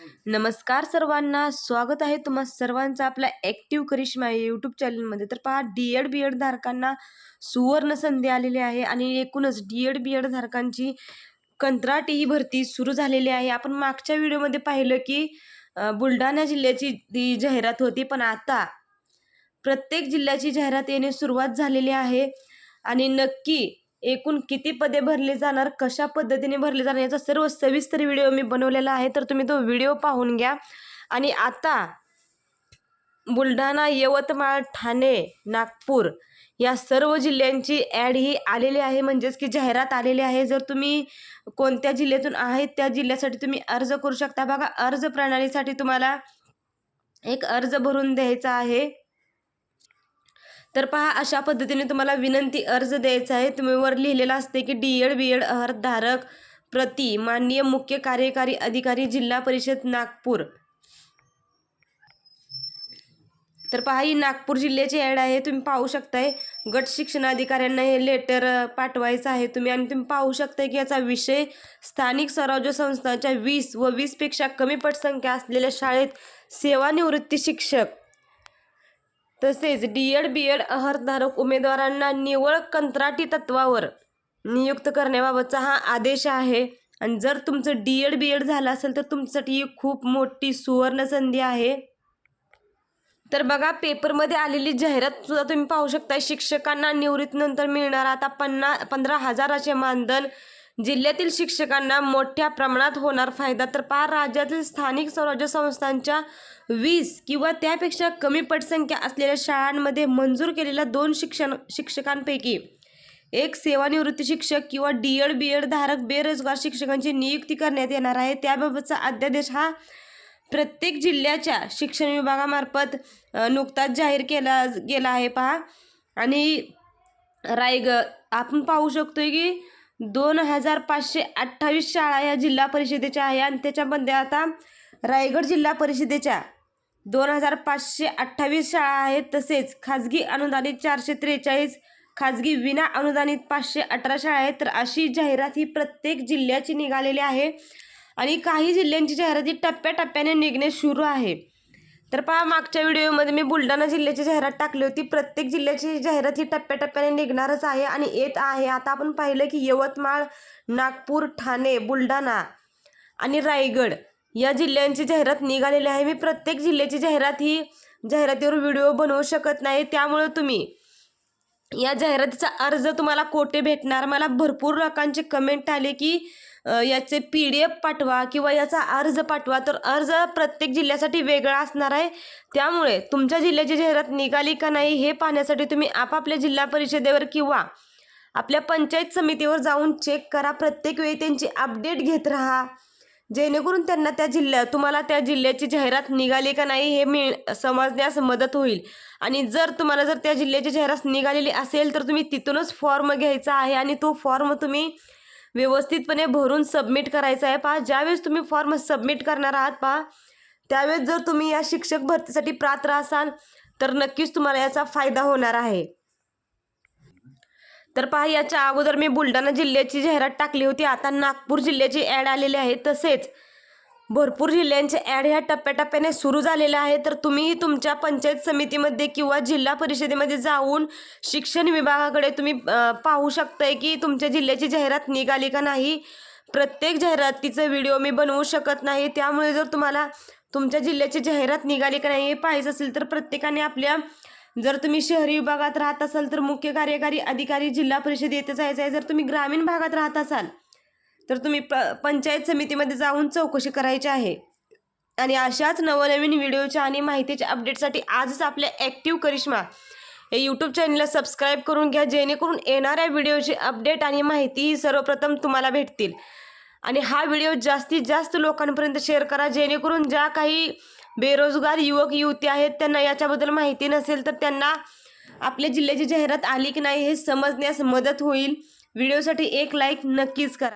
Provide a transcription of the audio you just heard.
नमस्कार सर्वांना स्वागत आहे तुम्हा सर्वांचा आपला ॲक्टिव्ह करिश्मा यूट्यूब चॅनलमध्ये तर पहा डी एड बी एड धारकांना सुवर्ण संधी आलेली आहे आणि एकूणच डी एड बी एड धारकांची कंत्राटी ही भरती सुरू झालेली आहे. आपण मागच्या व्हिडिओमध्ये पाहिलं की बुलढाणा जिल्ह्याची ती जाहिरात होती पण आता प्रत्येक जिल्ह्याची जाहिरात येणे सुरुवात झालेली आहे. आणि नक्की एकूण किती पदे भरली जाणार कशा पद्धतीने भरली जाणार याचा सर्व सविस्तर व्हिडिओ मी बनवलेला आहे तर तुम्ही तो व्हिडिओ पाहून घ्या. आणि आता बुलढाणा यवतमाळ ठाणे नागपूर या सर्व जिल्ह्यांची ॲड ही आलेली आहे. म्हणजेच की जाहिरात आलेली आहे. जर तुम्ही कोणत्या जिल्ह्यातून आहेत त्या जिल्ह्यासाठी तुम्ही अर्ज करू शकता. बघा अर्ज प्रणालीसाठी तुम्हाला एक अर्ज भरून द्यायचा आहे. तर पहा अशा पद्धतीने तुम्हाला विनंती अर्ज द्यायचा आहे. तुम्ही वर लिहिलेलं असते की डी एड बी एड धारक प्रति माननीय मुख्य कार्यकारी अधिकारी जिल्हा परिषद नागपूर. तर पहा ही नागपूर जिल्ह्याची ॲड आहे. तुम्ही पाहू शकताय गट शिक्षणाधिकाऱ्यांना हे लेटर पाठवायचं आहे. तुम्ही आणि तुम्ही पाहू शकताय की याचा विषय स्थानिक स्वराज्य संस्थांच्या वीस व वीसपेक्षा कमी पटसंख्या असलेल्या शाळेत सेवानिवृत्ती शिक्षक. तसेच डी एड बी एड अहरधारक उमेदवारांना निवळ कंत्राटी तत्वावर नियुक्त करण्याबाबतचा हा आदेश आहे. आणि जर तुमचं डी एड बी एड झालं असेल तर तुमच्यासाठी ही खूप मोठी सुवर्ण संधी आहे. तर बघा पेपरमध्ये आलेली जाहिरात सुद्धा तुम्ही पाहू शकता शिक्षकांना निवृत्तीनंतर मिळणार आता पन्ना पंधरा हजाराचे मानधन जिल्ह्यातील शिक्षकांना मोठ्या प्रमाणात होणार फायदा तर पहा राज्यातील स्थानिक स्वराज्य संस्थांच्या वीस किंवा त्यापेक्षा कमी पटसंख्या असलेल्या शाळांमध्ये मंजूर केलेल्या दोन शिक्षण शिक्षकांपैकी एक सेवानिवृत्ती शिक्षक किंवा डी एड बी एड धारक बेरोजगार शिक्षकांची नियुक्ती करण्यात येणार आहे. त्याबाबतचा अध्यादेश हा प्रत्येक जिल्ह्याच्या शिक्षण विभागामार्फत नुकताच जाहीर केला गेला आहे. पहा आणि रायगड आपण पाहू शकतो की दोन हजार पाचशे अठ्ठावीस शाळा या जिल्हा परिषदेच्या आहे आणि त्याच्यामध्ये आता रायगड जिल्हा परिषदेच्या दोन हजार पाचशे अठ्ठावीस शाळा आहेत. तसेच खाजगी अनुदानित चारशे त्रेचाळीस खाजगी विना अनुदानित पाचशे अठरा शाळा आहेत. तर अशी जाहिरात ही प्रत्येक जिल्ह्याची निघालेली आहे आणि काही जिल्ह्यांची जाहिराती टप्प्याटप्प्याने निघणे सुरू आहे. तर पहा मागच्या व्हिडिओमध्ये मी बुलढाणा जिल्ह्याची जाहिरात टाकली होती. प्रत्येक जिल्ह्याची जाहिरात ही टप्प्याटप्प्याने निघणारच आहे आणि येत आहे. आता आपण पाहिलं की यवतमाळ नागपूर ठाणे बुलढाणा आणि रायगड या जिल्ह्यांची जाहिरात निघालेली आहे. मी प्रत्येक जिल्ह्याची जाहिरात ही जाहिरातीवर व्हिडिओ बनवू शकत नाही. त्यामुळं तुम्ही या जाहिरातीचा अर्ज तुम्हाला कोठे भेटणार? मला भरपूर लोकांचे कमेंट आले की याचे पी डी एफ पाठवा किंवा याचा अर्ज पाठवा. तर अर्ज प्रत्येक जिल्ह्यासाठी वेगळा असणार आहे. त्यामुळे तुमच्या जिल्ह्याची जाहिरात निघाली का नाही हे पाहण्यासाठी तुम्ही आपापल्या जिल्हा परिषदेवर किंवा आपल्या पंचायत समितीवर जाऊन चेक करा. प्रत्येक वेळी त्यांची अपडेट घेत राहा. जेणेकरून त्यांना त्या जिल्ह्यात तुम्हाला त्या जिल्ह्याची जाहिरात निघाली का नाही हे मिळ समजण्यास मदत होईल. आणि जर तुम्हाला जर त्या जिल्ह्याची जाहिरात निघालेली असेल तर तुम्ही तिथूनच फॉर्म घ्यायचा आहे आणि तो फॉर्म तुम्ही व्यवस्थितपणे भरून सबमिट करायचा आहे. पहा ज्यावेळेस तुम्ही फॉर्म सबमिट करणार आहात पहा त्यावेळेस जर तुम्ही या शिक्षक भरतीसाठी पात्र असाल तर नक्कीच तुम्हाला याचा फायदा होणार आहे. तर पहा याच्या अगोदर मी बुलढाणा जिल्ह्याची जाहिरात टाकली होती. आता नागपूर जिल्ह्याची ॲड आलेली आहे. तसेच भरपूर जिल्ह्यांचे ॲड ह्या टप्प्याटप्प्याने सुरू झालेले आहे. तर तुम्ही तुमच्या पंचायत समितीमध्ये किंवा जिल्हा परिषदेमध्ये जाऊन शिक्षण विभागाकडे तुम्ही पाहू शकताय की तुमच्या जिल्ह्याची जाहिरात निघाली का नाही. प्रत्येक जाहिरातीचं व्हिडिओ मी बनवू शकत नाही. त्यामुळे जर तुम्हाला तुमच्या जिल्ह्याची जाहिरात निघाली का नाही हे पाहायचं असेल तर प्रत्येकाने आपल्या जर तुम्ही शहरी विभागात राहत असाल तर मुख्य कार्यकारी अधिकारी जिल्हा परिषद येथे जायचं आहे. जर तुम्ही ग्रामीण भागात राहत असाल तर तुम्ही प पंचायत समितीमध्ये जाऊन चौकशी करायची आहे. आणि अशाच नवनवीन व्हिडिओच्या आणि माहितीच्या अपडेटसाठी आजच आपल्या ॲक्टिव्ह करिश्मा या यूट्यूब चॅनलला सबस्क्राईब करून घ्या. जेणेकरून येणाऱ्या व्हिडिओची अपडेट आणि माहिती ही सर्वप्रथम तुम्हाला भेटतील. आणि हा व्हिडिओ जास्तीत जास्त लोकांपर्यंत शेअर करा. जेणेकरून ज्या काही बेरोजगार युवक युवती आहेत त्यांना याच्याबद्दल माहिती नसेल तर त्यांना आपल्या जिल्ह्याची जाहिरात आली की नाही हे समजण्यास मदत होईल. व्हिडिओसाठी एक लाईक नक्कीच करा.